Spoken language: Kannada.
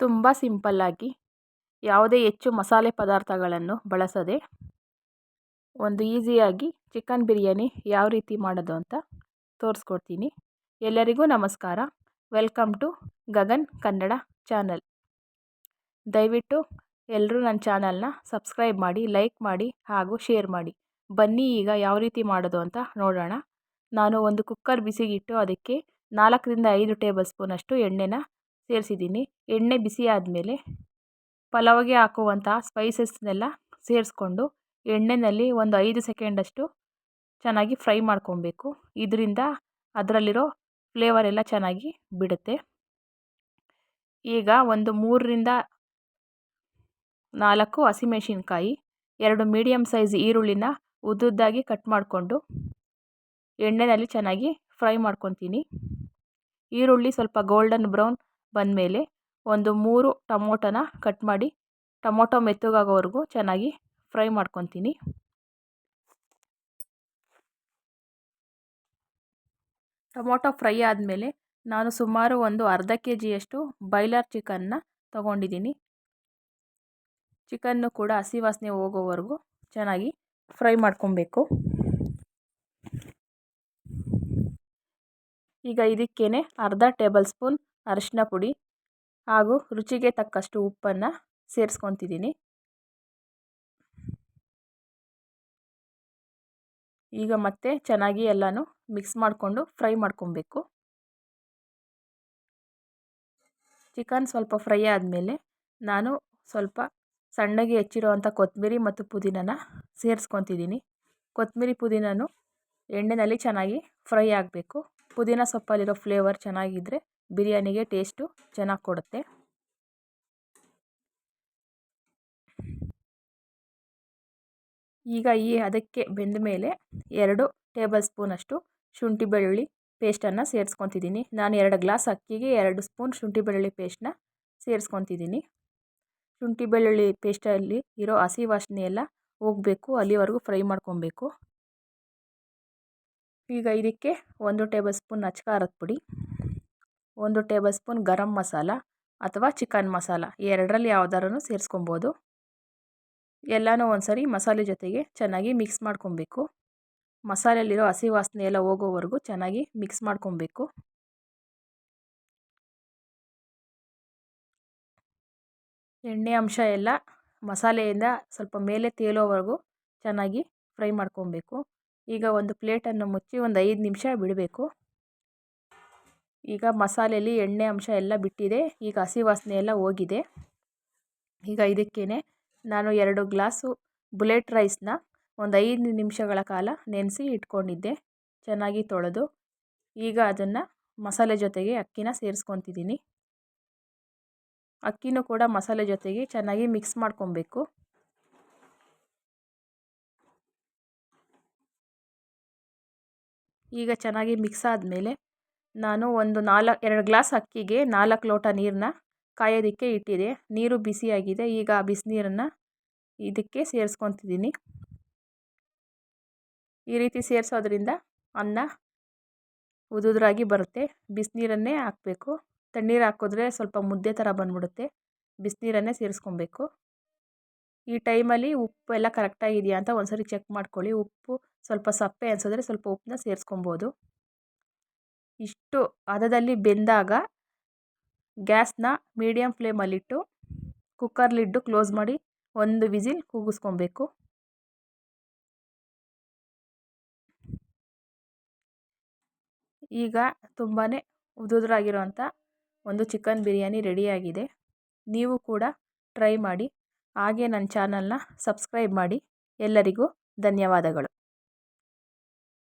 ತುಂಬ ಸಿಂಪಲ್ಲಾಗಿ ಯಾವುದೇ ಹೆಚ್ಚು ಮಸಾಲೆ ಪದಾರ್ಥಗಳನ್ನು ಬಳಸದೆ ಒಂದು ಈಸಿಯಾಗಿ ಚಿಕನ್ ಬಿರಿಯಾನಿ ಯಾವ ರೀತಿ ಮಾಡೋದು ಅಂತ ತೋರಿಸ್ಕೊಡ್ತೀನಿ. ಎಲ್ಲರಿಗೂ ನಮಸ್ಕಾರ. Welcome to Gagan Kannada channel. ದಯವಿಟ್ಟು ಎಲ್ಲರೂ ನನ್ನ ಚಾನಲ್ನ ಸಬ್ಸ್ಕ್ರೈಬ್ ಮಾಡಿ, ಲೈಕ್ ಮಾಡಿ ಹಾಗೂ ಶೇರ್ ಮಾಡಿ. ಬನ್ನಿ ಈಗ ಯಾವ ರೀತಿ ಮಾಡೋದು ಅಂತ ನೋಡೋಣ. ನಾನು ಒಂದು ಕುಕ್ಕರ್ ಬಿಸಿಗಿಟ್ಟು ಅದಕ್ಕೆ ನಾಲ್ಕರಿಂದ ಐದು ಟೇಬಲ್ ಸ್ಪೂನಷ್ಟು ಎಣ್ಣೆನ ಸೇರಿಸಿದ್ದೀನಿ. ಎಣ್ಣೆ ಬಿಸಿ ಆದಮೇಲೆ ಪಲಾವ್ಗೆ ಹಾಕುವಂತಹ ಸ್ಪೈಸಸ್ನೆಲ್ಲ ಸೇರಿಸ್ಕೊಂಡು ಎಣ್ಣೆಯಲ್ಲಿ ಒಂದು ಐದು ಸೆಕೆಂಡಷ್ಟು ಚೆನ್ನಾಗಿ ಫ್ರೈ ಮಾಡ್ಕೊಬೇಕು. ಇದರಿಂದ ಅದರಲ್ಲಿರೋ ಫ್ಲೇವರ್ ಎಲ್ಲ ಚೆನ್ನಾಗಿ ಬಿಡುತ್ತೆ. ಈಗ ಒಂದು ಮೂರರಿಂದ ನಾಲ್ಕು ಹಸಿಮೆಣಸಿನ್ಕಾಯಿ, ಎರಡು ಮೀಡಿಯಮ್ ಸೈಜ್ ಈರುಳ್ಳಿನ ಉದ್ದುದ್ದಾಗಿ ಕಟ್ ಮಾಡಿಕೊಂಡು ಎಣ್ಣೆಯಲ್ಲಿ ಚೆನ್ನಾಗಿ ಫ್ರೈ ಮಾಡ್ಕೊತೀನಿ. ಈರುಳ್ಳಿ ಸ್ವಲ್ಪ ಗೋಲ್ಡನ್ ಬ್ರೌನ್ ಬಂದಮೇಲೆ ಒಂದು ಮೂರು ಟೊಮೊಟೊನ ಕಟ್ ಮಾಡಿ, ಟೊಮೊಟೊ ಮೆತ್ತಗಾಗೋವರೆಗೂ ಚೆನ್ನಾಗಿ ಫ್ರೈ ಮಾಡ್ಕೊತೀನಿ. ಟೊಮೊಟೊ ಫ್ರೈ ಆದಮೇಲೆ ನಾನು ಸುಮಾರು ಒಂದು ಅರ್ಧ ಕೆ ಜಿಯಷ್ಟು ಬಾಯ್ಲರ್ ಚಿಕನ್ನ ತಗೊಂಡಿದ್ದೀನಿ. ಚಿಕನ್ನು ಕೂಡ ಹಸಿ ವಾಸನೆ ಹೋಗೋವರೆಗೂ ಚೆನ್ನಾಗಿ ಫ್ರೈ ಮಾಡ್ಕೊಬೇಕು. ಈಗ ಇದಕ್ಕೇ ಅರ್ಧ ಟೇಬಲ್ ಸ್ಪೂನ್ ಅರಿಶಿನ ಪುಡಿ ಹಾಗೂ ರುಚಿಗೆ ತಕ್ಕಷ್ಟು ಉಪ್ಪನ್ನು ಸೇರಿಸ್ಕೊತಿದ್ದೀನಿ. ಈಗ ಮತ್ತೆ ಚೆನ್ನಾಗಿ ಎಲ್ಲನೂ ಮಿಕ್ಸ್ ಮಾಡಿಕೊಂಡು ಫ್ರೈ ಮಾಡ್ಕೊಬೇಕು. ಚಿಕನ್ ಸ್ವಲ್ಪ ಫ್ರೈ ಆದಮೇಲೆ ನಾನು ಸ್ವಲ್ಪ ಸಣ್ಣಗೆ ಹೆಚ್ಚಿರುವಂಥ ಕೊತ್ತಂಬರಿ ಮತ್ತು ಪುದೀನನ ಸೇರಿಸ್ಕೊತಿದ್ದೀನಿ. ಕೊತ್ತಂಬರಿ ಪುದೀನನು ಎಣ್ಣೆಯಲ್ಲಿ ಚೆನ್ನಾಗಿ ಫ್ರೈ ಆಗಬೇಕು. ಪುದೀನ ಸೊಪ್ಪಲ್ಲಿರೋ ಫ್ಲೇವರ್ ಚೆನ್ನಾಗಿದ್ದರೆ ಬಿರಿಯಾನಿಗೆ ಟೇಸ್ಟು ಚೆನ್ನಾಗಿ ಕೊಡುತ್ತೆ. ಈಗ ಈ ಅದಕ್ಕೆ ಬೆಂದ ಮೇಲೆ ಎರಡು ಟೇಬಲ್ ಸ್ಪೂನಷ್ಟು ಶುಂಠಿ ಬೆಳ್ಳುಳ್ಳಿ ಪೇಸ್ಟನ್ನು ಸೇರಿಸ್ಕೊತಿದ್ದೀನಿ. ನಾನು ಎರಡು ಗ್ಲಾಸ್ ಅಕ್ಕಿಗೆ ಎರಡು ಸ್ಪೂನ್ ಶುಂಠಿ ಬೆಳ್ಳುಳ್ಳಿ ಪೇಸ್ಟನ್ನ ಸೇರಿಸ್ಕೊತಿದ್ದೀನಿ. ಶುಂಠಿ ಬೆಳ್ಳುಳ್ಳಿ ಪೇಸ್ಟಲ್ಲಿ ಇರೋ ಹಸಿ ವಾಸನೆ ಎಲ್ಲ ಹೋಗಬೇಕು, ಅಲ್ಲಿವರೆಗೂ ಫ್ರೈ ಮಾಡ್ಕೊಬೇಕು. ಈಗ ಇದಕ್ಕೆ ಒಂದು ಟೇಬಲ್ ಸ್ಪೂನ್ ಅಚ್ಕಾರದ ಪುಡಿ. ಒಂದು ಟೇಬಲ್ ಸ್ಪೂನ್ ಗರಂ ಮಸಾಲ ಅಥವಾ ಚಿಕನ್ ಮಸಾಲ ಎರಡರಲ್ಲಿ ಯಾವ್ದಾರೂ ಸೇರಿಸ್ಕೊಬೋದು. ಎಲ್ಲನೂ ಒಂದ್ಸರಿ ಮಸಾಲೆ ಜೊತೆಗೆ ಚೆನ್ನಾಗಿ ಮಿಕ್ಸ್ ಮಾಡ್ಕೊಬೇಕು. ಮಸಾಲೆಯಲ್ಲಿರೋ ಹಸಿ ವಾಸನೆ ಎಲ್ಲ ಹೋಗೋವರೆಗೂ ಚೆನ್ನಾಗಿ ಮಿಕ್ಸ್ ಮಾಡ್ಕೊಬೇಕು. ಎಣ್ಣೆ ಅಂಶ ಎಲ್ಲ ಮಸಾಲೆಯಿಂದ ಸ್ವಲ್ಪ ಮೇಲೆ ತೇಲೋವರೆಗೂ ಚೆನ್ನಾಗಿ ಫ್ರೈ ಮಾಡ್ಕೊಬೇಕು. ಈಗ ಒಂದು ಪ್ಲೇಟನ್ನು ಮುಚ್ಚಿ ಒಂದು ಐದು ನಿಮಿಷ ಬಿಡಬೇಕು. ಈಗ ಮಸಾಲೆಯಲ್ಲಿ ಎಣ್ಣೆ ಅಂಶ ಎಲ್ಲ ಬಿಟ್ಟಿದೆ. ಈಗ ಹಸಿ ವಾಸನೆ ಎಲ್ಲ ಹೋಗಿದೆ. ಈಗ ಇದಕ್ಕೇ ನಾನು ಎರಡು ಗ್ಲಾಸು ಬುಲೆಟ್ ರೈಸ್ನ ಒಂದು ಐದು ನಿಮಿಷಗಳ ಕಾಲ ನೆನೆಸಿ ಇಟ್ಕೊಂಡಿದ್ದೆ. ಚೆನ್ನಾಗಿ ತೊಳೆದು ಈಗ ಅದನ್ನು ಮಸಾಲೆ ಜೊತೆಗೆ ಅಕ್ಕಿನ ಸೇರಿಸ್ಕೊತಿದ್ದೀನಿ. ಅಕ್ಕಿನೂ ಕೂಡ ಮಸಾಲೆ ಜೊತೆಗೆ ಚೆನ್ನಾಗಿ ಮಿಕ್ಸ್ ಮಾಡ್ಕೊಬೇಕು. ಈಗ ಚೆನ್ನಾಗಿ ಮಿಕ್ಸ್ ಆದಮೇಲೆ ನಾನು ಒಂದು ನಾಲ್ಕು, ಎರಡು ಗ್ಲಾಸ್ ಅಕ್ಕಿಗೆ ನಾಲ್ಕು ಲೋಟ ನೀರನ್ನ ಕಾಯೋದಕ್ಕೆ ಇಟ್ಟಿದೆ. ನೀರು ಬಿಸಿಯಾಗಿದೆ. ಈಗ ಆ ಬಿಸಿನೀರನ್ನು ಇದಕ್ಕೆ ಸೇರಿಸ್ಕೊತಿದ್ದೀನಿ. ಈ ರೀತಿ ಸೇರಿಸೋದ್ರಿಂದ ಅನ್ನ ಉದುದ್ರಾಗಿ ಬರುತ್ತೆ. ಬಿಸಿನೀರನ್ನೇ ಹಾಕಬೇಕು. ತಣ್ಣೀರು ಹಾಕಿದ್ರೆ ಸ್ವಲ್ಪ ಮುದ್ದೆ ಥರ ಬಂದ್ಬಿಡುತ್ತೆ. ಬಿಸಿನೀರನ್ನೇ ಸೇರಿಸ್ಕೊಬೇಕು. ಈ ಟೈಮಲ್ಲಿ ಉಪ್ಪು ಎಲ್ಲ ಕರೆಕ್ಟಾಗಿದೆಯಾ ಅಂತ ಒಂದು ಸರಿ ಚೆಕ್ ಮಾಡ್ಕೊಳ್ಳಿ. ಉಪ್ಪು ಸ್ವಲ್ಪ ಸಪ್ಪೆ ಅನಿಸಿದ್ರೆ ಸ್ವಲ್ಪ ಉಪ್ಪನ್ನ ಸೇರಿಸ್ಕೊಬೋದು. ಇಷ್ಟು ಹದದಲ್ಲಿ ಬೆಂದಾಗ ಗ್ಯಾಸ್ನ ಮೀಡಿಯಮ್ ಫ್ಲೇಮಲ್ಲಿಟ್ಟು ಕುಕ್ಕರ್ಲಿಟ್ಟು ಕ್ಲೋಸ್ ಮಾಡಿ ಒಂದು ವಿಸಿಲ್ ಕೂಗಿಸ್ಕೊಬೇಕು. ಈಗ ತುಂಬಾ ಉದುರಾಗಿರೋಂಥ ಒಂದು ಚಿಕನ್ ಬಿರಿಯಾನಿ ರೆಡಿಯಾಗಿದೆ. ನೀವು ಕೂಡ ಟ್ರೈ ಮಾಡಿ. ಹಾಗೆ ನನ್ನ ಚಾನಲ್ನ ಸಬ್ಸ್ಕ್ರೈಬ್ ಮಾಡಿ. ಎಲ್ಲರಿಗೂ ಧನ್ಯವಾದಗಳು.